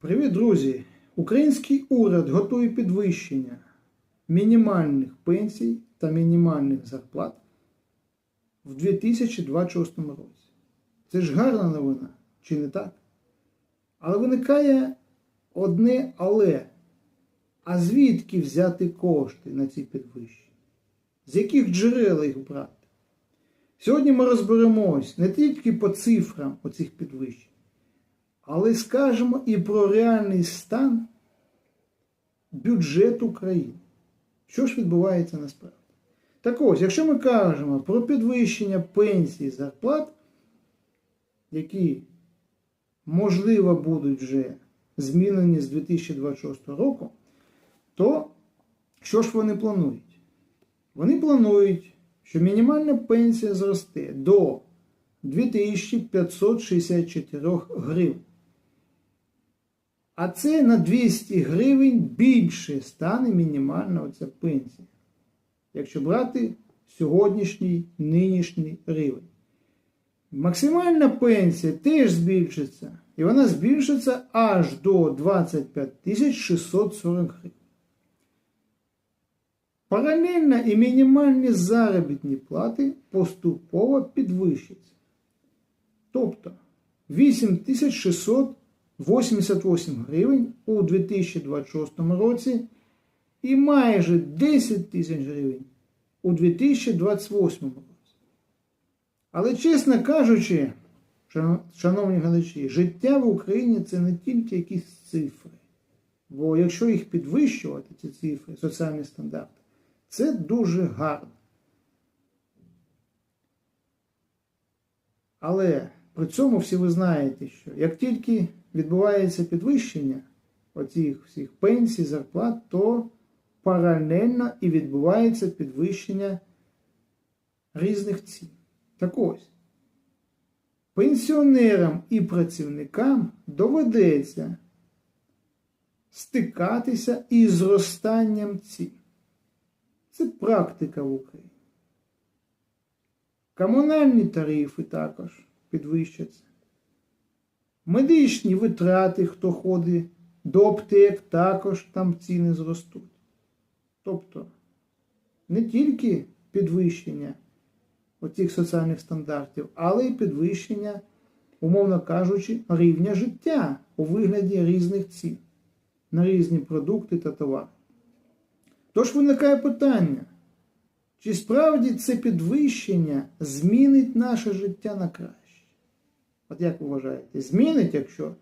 Привіт, друзі! Український уряд готує підвищення мінімальних пенсій та мінімальних зарплат в 2026 році. Це ж гарна новина, чи не так? Але виникає одне але. А звідки взяти кошти на ці підвищення? З яких джерел їх брати? Сьогодні ми розберемось не тільки по цифрам оцих підвищень, але скажемо і про реальний стан бюджету України. Що ж відбувається насправді? Так ось, якщо ми кажемо про підвищення пенсій зарплат, які, можливо, будуть вже змінені з 2026 року, то що ж вони планують? Вони планують, що мінімальна пенсія зросте до 2564 гривень. А це на 200 гривень більше стане мінімальна оця пенсія. Якщо брати сьогоднішній нинішній рівень. Максимальна пенсія теж збільшиться. І вона збільшиться аж до 25 640 гривень. Паралельно і мінімальні заробітні плати поступово підвищаться. Тобто 8688 гривень у 2026 році і майже 10 тисяч гривень у 2028 році. Але, чесно кажучи, шановні глядачі, життя в Україні це не тільки якісь цифри. Бо якщо їх підвищувати, ці цифри, соціальні стандарти, це дуже гарно. Але при цьому всі ви знаєте, що як тільки відбувається підвищення оцих всіх пенсій, зарплат, то паралельно і відбувається підвищення різних цін. Так ось, пенсіонерам і працівникам доведеться стикатися із зростанням цін. Це практика в Україні. Комунальні тарифи також підвищаться. Медичні витрати, хто ходить до аптек, також там ціни зростуть. Тобто не тільки підвищення оцих соціальних стандартів, але й підвищення, умовно кажучи, рівня життя у вигляді різних цін на різні продукти та товари. Тож виникає питання, чи справді це підвищення змінить наше життя на краще? От як ви вважаєте, змінить, якщо